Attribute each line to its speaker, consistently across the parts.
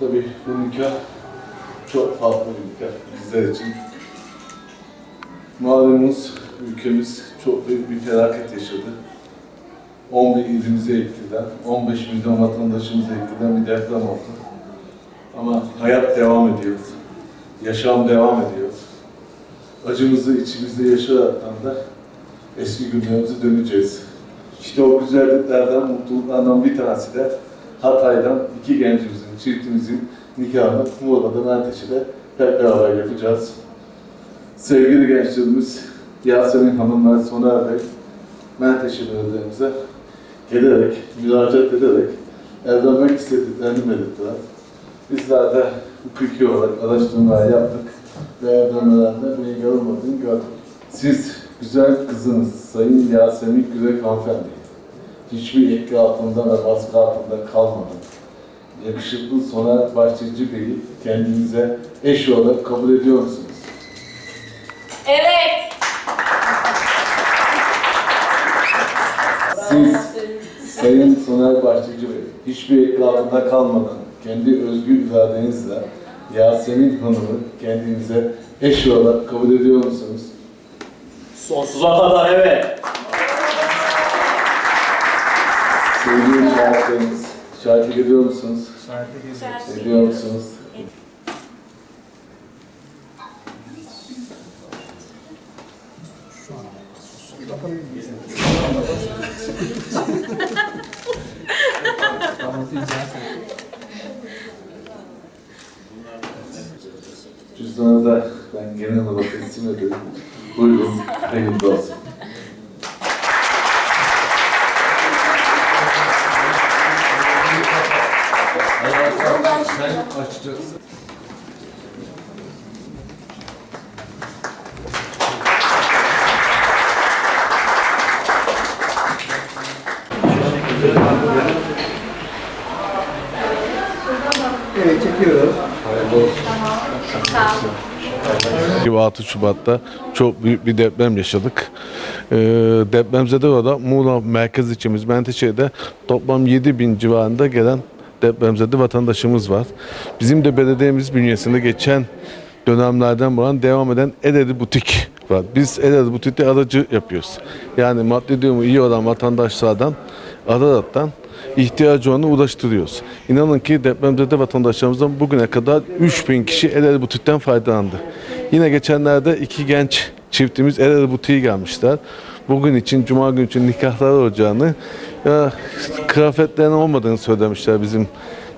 Speaker 1: Tabii bu nikah çok farklı bir nikah bizler için. Malumunuz ülkemiz çok büyük bir felaket yaşadı. 11 ilimize etkilen, 15 milyon vatandaşımıza etkilen bir deprem oldu. Ama hayat devam ediyor. Yaşam devam ediyor. Acımızı içimizde yaşaraktan da eski günlerimize döneceğiz. İşte o güzelliklerden, mutluluklardan bir tanesi de Hatay'dan iki gencimizin, çiftimizin nikahını Muğla'da Menteşe'de hep beraber yapacağız. Sevgili gençlerimiz Yasemin Hanım ve Soner Bey Menteşe belediyelerimize gelerek, müracaat ederek evlenmek istediklerini belirttiler. Bizler de hukuki olarak araştırmalar yaptık ve evlenmelerinde bir engel olmadığını gördük. Siz güzel kızınız Sayın Yasemin Gürek hanımefendi hiçbir etki altında ve baskı altında kalmadan yakışıklı Soner Bahçeci Bey'i kendinize eş olarak kabul ediyor musunuz?
Speaker 2: Evet.
Speaker 1: Siz Sayın Soner Bahçeci Bey hiçbir etki altında kalmadan kendi özgür iradenizle Yasemin Hanım'ı kendinize eş olarak kabul ediyor musunuz?
Speaker 3: Sonsuza kadar evet.
Speaker 1: Sevgili şahitleriniz, şahitlik ediyor musunuz? Ediyor musunuz? Cüzdanı da ben genel olarak teslim ederim. Buyurun, hayırlı olsun. Sen açacaksın. Hayırlı olsun. 6 Şubat'ta çok büyük bir deprem yaşadık. Ee, depremzede orada Muğla merkez ilçemiz Menteşe'de toplam 7 bin civarında gelen depremzede vatandaşımız var. Bizim de belediyemiz bünyesinde geçen dönemlerden bulan devam eden Ededi Butik var. Biz Ededi Butik'te aracı yapıyoruz. Yani maddi durumu iyi olan vatandaşlardan araraktan ihtiyacı olanı ulaştırıyoruz. İnanın ki depremzede vatandaşlarımızdan bugüne kadar 3000 kişi Ededi Butik'ten faydalandı. Yine geçenlerde iki genç çiftimiz Ededi Butik'e gelmişler. Bugün için, Cuma günü için nikahlar olacağını, ya, kıyafetlerin olmadığını söylemişler bizim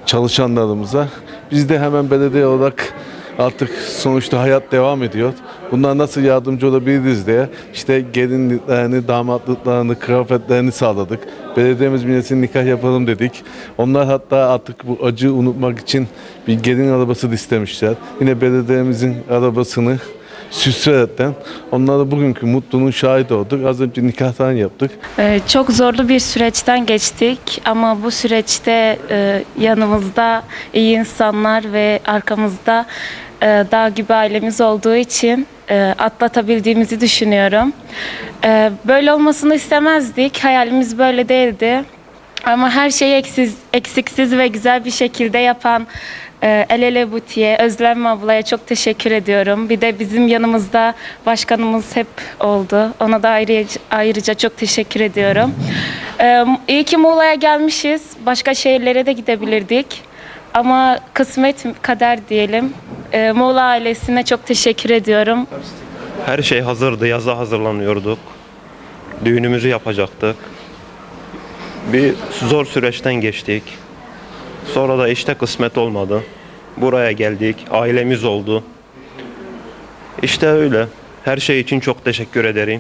Speaker 1: çalışanlarımıza. Biz de hemen belediye olarak artık sonuçta hayat devam ediyor. Bunlar nasıl yardımcı olabiliriz diye işte gelinliklerini, damatlıklarını, kıyafetlerini sağladık. Belediyemiz bünyesinde nikah yapalım dedik. Onlar hatta artık bu acıyı unutmak için bir gelin arabası da istemişler. Yine belediyemizin arabasını süsleyerekten onlara bugünkü mutluluğun şahit olduk. Az önce nikahtan yaptık.
Speaker 2: Ee, Çok zorlu bir süreçten geçtik ama bu süreçte e, yanımızda iyi insanlar ve arkamızda e, dağ gibi ailemiz olduğu için e, atlatabildiğimizi düşünüyorum. E, Böyle olmasını istemezdik. Hayalimiz böyle değildi. Ama her şeyi eksiz, eksiksiz ve güzel bir şekilde yapan e, El Ele Buti'ye, Özlem ablaya çok teşekkür ediyorum. Bir de bizim yanımızda başkanımız hep oldu. Ona da ayrıca, ayrıca çok teşekkür ediyorum. E, iyi ki Muğla'ya gelmişiz. Başka şehirlere de gidebilirdik. Ama kısmet kader diyelim. E, Muğla ailesine çok teşekkür ediyorum.
Speaker 4: Her şey hazırdı, yaza hazırlanıyorduk. Düğünümüzü yapacaktık. Bir zor süreçten geçtik. Sonra da işte kısmet olmadı. Buraya geldik, ailemiz oldu. İşte öyle. Her şey için çok teşekkür ederim.